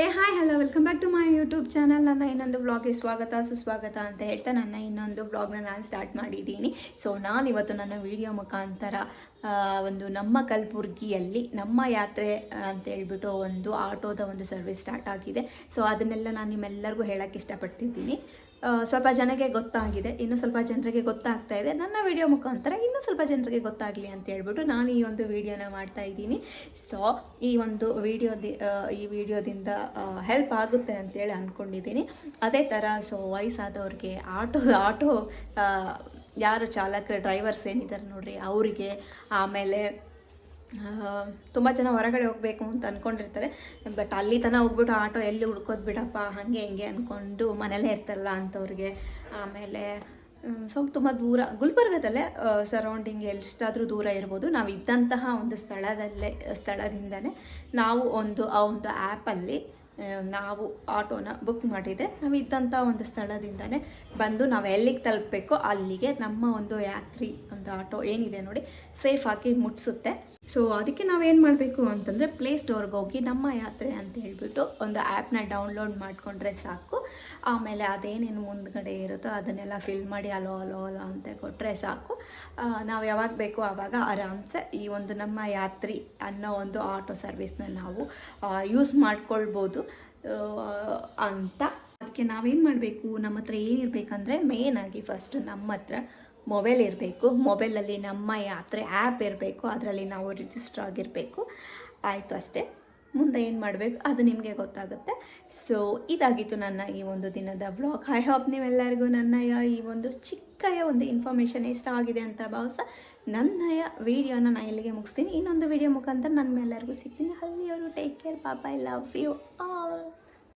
ಏ hi hello welcome back to my YouTube channel ನನ್ನ ಇನ್ನೊಂದು ವ್ಲಾಗ್ಗೆ ಸ್ವಾಗತ, ಸುಸ್ವಾಗತ ಅಂತ ಹೇಳ್ತಾ ನನ್ನ ಇನ್ನೊಂದು ವ್ಲಾಗ್ನ ನಾನು ಸ್ಟಾರ್ಟ್ ಮಾಡಿದ್ದೀನಿ. ಸೊ ನಾನು ಇವತ್ತು ನನ್ನ ವಿಡಿಯೋ ಮುಖಾಂತರ ಒಂದು ನಮ್ಮ ಕಲಬುರ್ಗಿಯಲ್ಲಿ, ನಮ್ಮ ಯಾತ್ರೆ ಅಂತ ಹೇಳ್ಬಿಟ್ಟು ಒಂದು ಆಟೋದ ಒಂದು ಸರ್ವಿಸ್ ಸ್ಟಾರ್ಟ್ ಆಗಿದೆ. ಸೊ ಅದನ್ನೆಲ್ಲ ನಾನು ನಿಮ್ಮೆಲ್ಲರಿಗೂ ಹೇಳೋಕ್ಕೆ ಇಷ್ಟಪಡ್ತಿದ್ದೀನಿ. ಸ್ವಲ್ಪ ಜನಕ್ಕೆ ಗೊತ್ತಾಗಿದೆ, ಇನ್ನೂ ಸ್ವಲ್ಪ ಜನರಿಗೆ ಗೊತ್ತಾಗ್ತಾ ಇದೆ. ನನ್ನ ವಿಡಿಯೋ ಮುಖಾಂತರ ಇನ್ನೂ ಸ್ವಲ್ಪ ಜನರಿಗೆ ಗೊತ್ತಾಗಲಿ ಅಂತ ಹೇಳ್ಬಿಟ್ಟು ನಾನು ಈ ಒಂದು ವಿಡಿಯೋನ ಮಾಡ್ತಾ ಇದ್ದೀನಿ. ಸೊ ಈ ಒಂದು ವಿಡಿಯೋದಿ ಈ ವಿಡಿಯೋದಿಂದ ಹೆಲ್ಪ್ ಆಗುತ್ತೆ ಅಂತೇಳಿ ಅಂದ್ಕೊಂಡಿದ್ದೀನಿ ಅದೇ ಥರ ಸೊ ವಯಸ್ಸಾದವ್ರಿಗೆ ಆಟೋ ಆಟೋ ಯಾರು ಚಾಲಕರು ಡ್ರೈವರ್ಸ್ ಏನಿದ್ದಾರೆ ನೋಡ್ರಿ, ಅವರಿಗೆ ಆಮೇಲೆ ತುಂಬ ಜನ ಹೊರಗಡೆ ಹೋಗಬೇಕು ಅಂತ ಅಂದ್ಕೊಂಡಿರ್ತಾರೆ ಬಟ್ ಅಲ್ಲಿ ತನಕ ಹೋಗ್ಬಿಟ್ಟು ಆಟೋ ಎಲ್ಲಿ ಹುಡ್ಕೋದು ಬಿಡಪ್ಪ, ಹಾಗೆ ಹಿಂಗೆ ಅಂದ್ಕೊಂಡು ಮನೇಲೇ ಇರ್ತಲ್ಲ ಅಂಥವ್ರಿಗೆ ಆಮೇಲೆ ಸ್ವಲ್ಪ ತುಂಬ ದೂರ, ಗುಲ್ಬರ್ಗದಲ್ಲೇ ಸರೌಂಡಿಂಗ್ ಎಷ್ಟಾದರೂ ದೂರ ಇರ್ಬೋದು. ನಾವು ಇದ್ದಂತಹ ಒಂದು ಸ್ಥಳದಲ್ಲೇ, ಸ್ಥಳದಿಂದನೇ ನಾವು ಒಂದು, ಆ ಒಂದು ಆ್ಯಪಲ್ಲಿ ನಾವು ಆಟೋನ ಬುಕ್ ಮಾಡಿದರೆ ನಾವು ಇದ್ದಂಥ ಒಂದು ಸ್ಥಳದಿಂದನೇ ಬಂದು ನಾವು ಎಲ್ಲಿಗೆ ತಲುಪಬೇಕೋ ಅಲ್ಲಿಗೆ ನಮ್ಮ ಒಂದು ಯಾತ್ರಿ, ಒಂದು ಆಟೋ ಏನಿದೆ ನೋಡಿ ಸೇಫ್ ಹಾಕಿ ಮುಟ್ಟಿಸುತ್ತೆ ಸೊ ಅದಕ್ಕೆ ನಾವೇನು ಮಾಡಬೇಕು ಅಂತಂದರೆ ಪ್ಲೇ ಸ್ಟೋರ್ಗೆ ಹೋಗಿ ನಮ್ಮ ಯಾತ್ರೆ ಅಂತ ಹೇಳಿಬಿಟ್ಟು ಒಂದು ಆ್ಯಪ್ನ ಡೌನ್ಲೋಡ್ ಮಾಡಿಕೊಂಡ್ರೆ ಸಾಕು. ಆಮೇಲೆ ಅದೇನೇನು ಮುಂದ್ಗಡೆ ಇರುತ್ತೋ ಅದನ್ನೆಲ್ಲ ಫಿಲ್ ಮಾಡಿ, ಅಲೋ ಅಲೋ ಅಲೋ ಅಂತ ಕೊಟ್ಟರೆ ಸಾಕು. ನಾವು ಯಾವಾಗ ಬೇಕೋ ಆವಾಗ ಆರಾಮ್ಸೆ ಈ ಒಂದು ನಮ್ಮ ಯಾತ್ರಿ ಅನ್ನೋ ಒಂದು ಆಟೋ ಸರ್ವಿಸ್ನ ನಾವು ಯೂಸ್ ಮಾಡ್ಕೊಳ್ಬೋದು ಅಂತ. ಅದಕ್ಕೆ ನಾವೇನು ಮಾಡಬೇಕು? ನಮ್ಮ ಹತ್ರ ಏನಿರಬೇಕಂದ್ರೆ ಮೇಯ್ನಾಗಿ ಫಸ್ಟು ನಮ್ಮ ಹತ್ರ ಮೊಬೈಲ್ ಇರಬೇಕು, ಮೊಬೈಲಲ್ಲಿ ನಮ್ಮ ಯಾತ್ರೆ ಆ್ಯಪ್ ಇರಬೇಕು, ಅದರಲ್ಲಿ ನಾವು ರಿಜಿಸ್ಟರ್ ಆಗಿರಬೇಕು. ಆಯಿತು ಅಷ್ಟೇ. ಮುಂದೆ ಏನು ಮಾಡಬೇಕು? ಅದು ನಿಮಗೆ ಗೊತ್ತಾಗುತ್ತೆ. ಸೊ ಇದಾಗಿತ್ತು ನನ್ನ ಈ ಒಂದು ದಿನದ ಬ್ಲಾಗ್ ಐ ಹೋಪ್ ನೀವೆಲ್ಲರಿಗೂ ನನ್ನ ಈ ಒಂದು ಚಿಕ್ಕಯ ಒಂದು ಇನ್ಫಾರ್ಮೇಷನ್ ಇಷ್ಟ ಆಗಿದೆ ಅಂತ ಭಾವಿಸ ನನ್ನಯ ವಿಡಿಯೋನ ನಾನು ಇಲ್ಲಿಗೆ ಮುಗಿಸ್ತೀನಿ. ಇನ್ನೊಂದು ವಿಡಿಯೋ ಮುಖಾಂತರ ನನ್ನ ಎಲ್ಲರಿಗೂ ಸಿಗ್ತೀನಿ. ಅಲ್ಲಿಯವರು ಟೇಕ್ ಕೇರ್ ಪಾಪ ಐ ಲವ್ ಯು